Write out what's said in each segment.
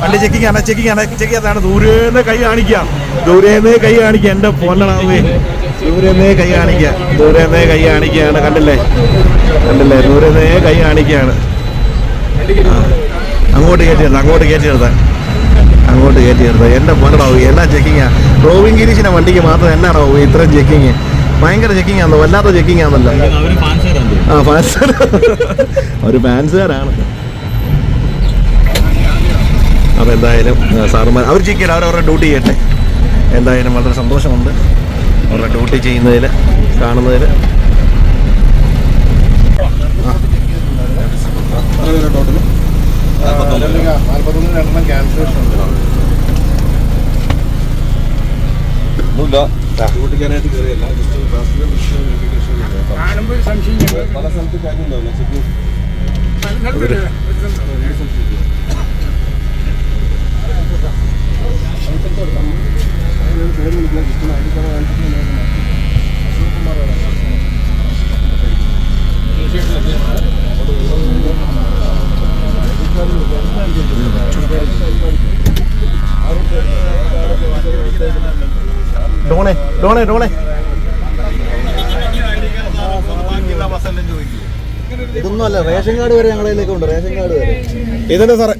വണ്ടി ചെക്കിങ് ആണ് ചെക്കിങ് ആണ് ചെക്ക് ചെയ്യാതാണ് ദൂരേന്ന് കൈ കാണിക്കാം ദൂരേന്ന് കൈ കാണിക്കാം എന്റെ പൊന്നണാവേ ദൂരേന്നേ കൈ കാണിക്കാം ദൂരേന്നേ കൈ കാണിക്കുകയാണ്. കണ്ടില്ലേ? കണ്ടില്ലേ? ദൂരേന്നേ കൈ കാണിക്കുകയാണ്. അങ്ങോട്ട് കയറ്റി നിർത്താം അങ്ങോട്ട് കയറ്റി നിർത്താം. അങ്ങോട്ട് കയറ്റി നിർത്താം. എന്റെ പൊന്നടാവൂ എന്നാ ചെക്കിങ്ങാ റോവിങ് ഗിരീഷിന്റെ വണ്ടിക്ക് മാത്രം എന്നാണോ ഇത്രയും ചെക്കിങ് ഭയങ്കര ചെക്കിങ് ആണല്ലോ വല്ലാത്ത ചെക്കിങ് ആണല്ലോ ആ ഫാൻസുകാരാണ് ഒരു ഫാൻസുകാരാണ് അപ്പോൾ എന്തായാലും സാറുമാർ അവർ ചെക്ക് അവരവരുടെ ഡ്യൂട്ടി ചെയ്യട്ടെ. എന്തായാലും വളരെ സന്തോഷമുണ്ട്. അവരുടെ ഡ്യൂട്ടി ചെയ്യുന്നതിൽ കാണുന്നതിൽ കാണുമ്പോൾ ഡോണേ ഡോണേ. ഇതൊന്നുമല്ല ഇതൊന്നും അല്ല റേഷൻ കാർഡ് വരെ ഞങ്ങളുടെ കയ്യിലേക്ക് ഉണ്ട് റേഷൻ കാർഡ് വരെ. ഇതന്നെ സാറേ?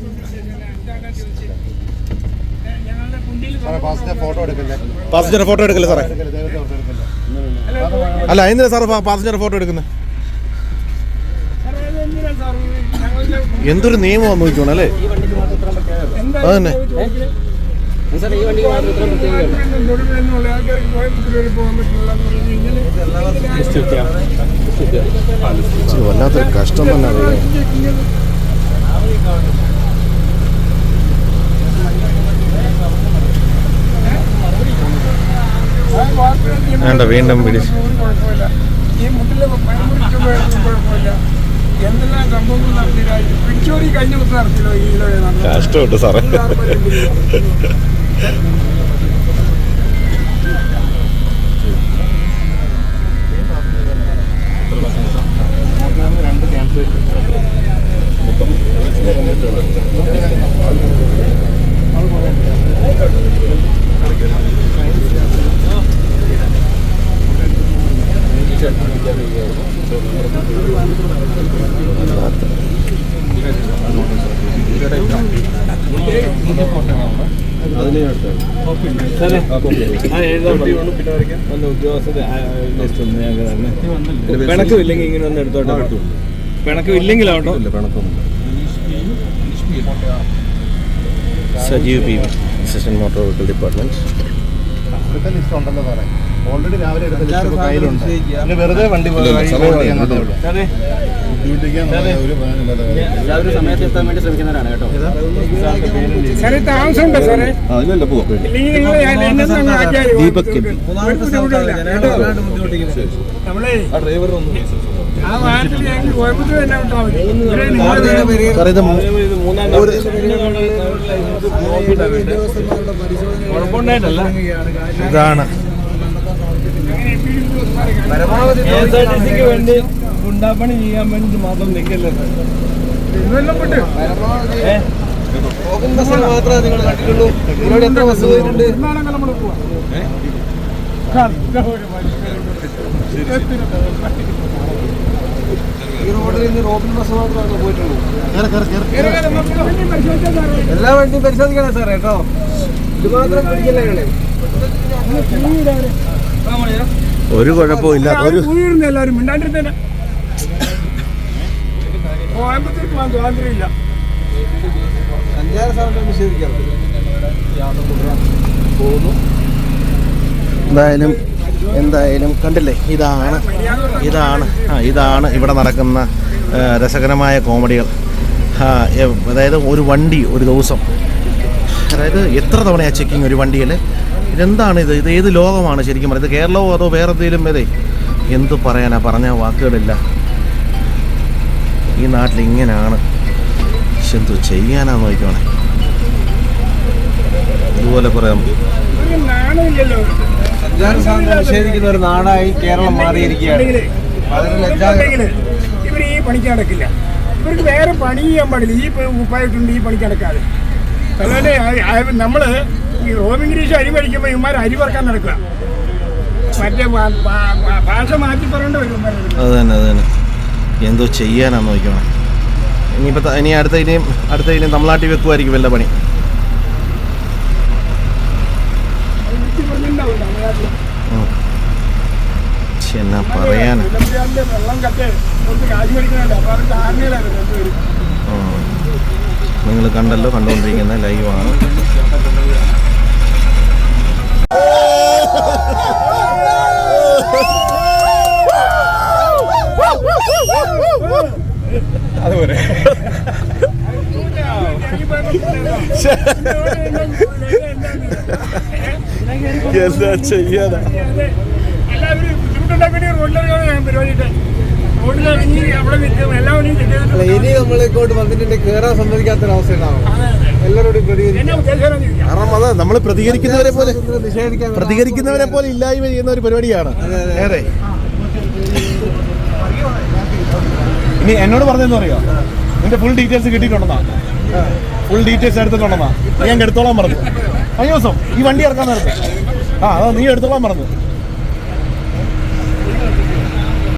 ഫോട്ടോ എടുക്കില്ലേ? പാസഞ്ചർ ഫോട്ടോ എടുക്കല്ലേ സാറേ? അല്ല എന്തിനാ സാറേ പാസഞ്ചർ ഫോട്ടോ എടുക്കുന്നത് എന്തൊരു നിയമമാണെന്ന് വല്ലാത്തൊരു കഷ്ടം തന്നെ വേണ്ട, വീണ്ടും പിടിച്ചു ഈ മുട്ടിലെ എന്തെല്ലാം സംഭവങ്ങൾ നടത്തില്ല പിടിച്ചോടി കഴിഞ്ഞ ദിവസം നടത്തില്ലോ ഈ കഷ്ടമുണ്ട് സാറേ. പിണക്കമില്ലെങ്കിൽ ഇങ്ങനെ ഒന്ന് എടുത്തോട്ടെ. പിണക്കമില്ലെങ്കിലാവട്ടോ Sajeev P assistant motor vehicle department. ഉണ്ടല്ലോ സാറേ. ഓൾറെഡി രാവിലെ എടുത്ത ലിസ്റ്റ് കയ്യിലുണ്ട്. പിന്നെ വെറുതെ വണ്ടി എല്ലാവരും സമയത്ത് എത്താൻ വേണ്ടി ശ്രമിക്കുന്നവരാണ് കേട്ടോ. ഇതാണ്. കെ എസ് ആർ ടി സിക്ക് വേണ്ടി ഗുണ്ടാപ്പണി ചെയ്യാൻ വേണ്ടി മാത്രം നിൽക്കല്ലേ? പോകുന്ന വിട്ട് മാത്രമേ നിങ്ങൾ കണ്ടിട്ടുള്ളൂ. ഇതിലൂടെ എത്ര ബസ് പോയിട്ടുണ്ട്? ഈ റോഡിൽ നിന്ന് റോബിൻ ബസ് മാത്രമേ പോയിട്ടുള്ളൂ. എല്ലാ വണ്ടിയും പരിശോധിക്കണം സാറേ കേട്ടോ? ഇത് മാത്രം പിടിക്കില്ല നിങ്ങൾ ഒരു കുഴപ്പവും ഒരു പോയിരുന്നു എല്ലാവരും മിണ്ടാണ്ടിരുന്നേനെ. നിഷേധിക്കാറുണ്ട് പോകുന്നു. എന്തായാലും എന്തായാലും കണ്ടില്ലേ? ഇതാണ് ഇതാണ് ആ ഇതാണ് ഇവിടെ നടക്കുന്ന രസകരമായ കോമഡികൾ. ആ, അതായത് ഒരു വണ്ടി ഒരു ദിവസം. അതായത് എത്ര തവണയാണ് ചെക്കിങ് ഒരു വണ്ടിയിൽ ഇതെന്താണ് ഇത്? ഇത് ഏത് ലോകമാണ് ശരിക്കും പറയുന്നത്? കേരളമോ അതോ വേറെ എന്തെങ്കിലും? അതെ. എന്ത് പറയാനാ? പറഞ്ഞ വാക്കുകളില്ല. ഈ നാട്ടിൽ ഇങ്ങനെയാണ് പക്ഷെ എന്തു ചെയ്യാനാന്ന് നോക്കണേ ഇതുപോലെ കുറേ സഞ്ചാര സ്വാതന്ത്ര്യം നിഷേധിക്കുന്ന ഒരു നാടായി കേരളം മാറിയിരിക്കുകയാണ്. വളരെ ലജ്ജാകരം ഇവർ ഈ പണിക്ക് നടക്കില്ല. ഇവർക്ക് വേറെ പണി ചെയ്യാൻ പാടില്ല. ഈ ഉപ്പായിട്ടുണ്ട് ഈ പണിക്ക് നടക്കാതെ. അതുപോലെ നമ്മൾ ഈ റോമിംഗ് ഇംഗ്ലീഷ് അരി പഠിക്കുമ്പോൾ ഇവന്മാർ അരി പറക്കാൻ നടക്കുക. മറ്റേ ഭാഷ മാറ്റി പറയേണ്ടി വരും. അത് തന്നെ അത് തന്നെ. എന്തോ ചെയ്യാനാ നോക്കണം ഇനിയിപ്പോൾ ഇനി അടുത്ത ഇനിയും അടുത്ത ഇനിയും തമിഴ്നാട്ടിൽ വെക്കുമായിരിക്കും വല്ല പണി. എന്നാ പറയാനാ. നിങ്ങൾ കണ്ടല്ലോ കണ്ടുകൊണ്ടിരിക്കുന്ന ലൈവാണ് അതുപോലെ എന്താ ചെയ്യാനാ എല്ലാവരും ബുദ്ധിമുട്ടുണ്ടാക്കി റോഡിലിറങ്ങാൻ ഞാൻ പരിപാടിയിട്ട് റോഡിലിറങ്ങി അവിടെ നിൽക്കും എല്ലാവരും ചെക്ക് അല്ല ചെയ്തിട്ട് ഇനി നമ്മൾ ഇങ്ങോട്ട് വന്നിട്ടുണ്ടെങ്കിൽ കയറാൻ സമ്മതിക്കാത്ത ഒരു അവസ്ഥ ഉണ്ടാവും. എല്ലാവരോടും കാരണം അത് നമ്മൾ പ്രതികരിക്കുന്നവരെ പോലെ പ്രതികരിക്കുന്നവരെ പോലെ ഇല്ലായ്മ ചെയ്യുന്ന ഒരു പരിപാടിയാണ്. ഏറെ. ഇനി എന്നോട് പറഞ്ഞെന്ന് അറിയോ? നിന്റെ ഫുൾ ഡീറ്റെയിൽസ് കിട്ടിയിട്ടുണ്ടെന്നാ? ഫുൾ ഡീറ്റെയിൽസ് എടുത്തിട്ടുണ്ടെന്നാ? ഞാൻ എടുത്തോളാൻ പറഞ്ഞു കഴിഞ്ഞ ദിവസം ഈ വണ്ടി ഇറക്കാൻ നേരത്തെ ആ അതാ നീ എടുത്തോളാൻ പറഞ്ഞു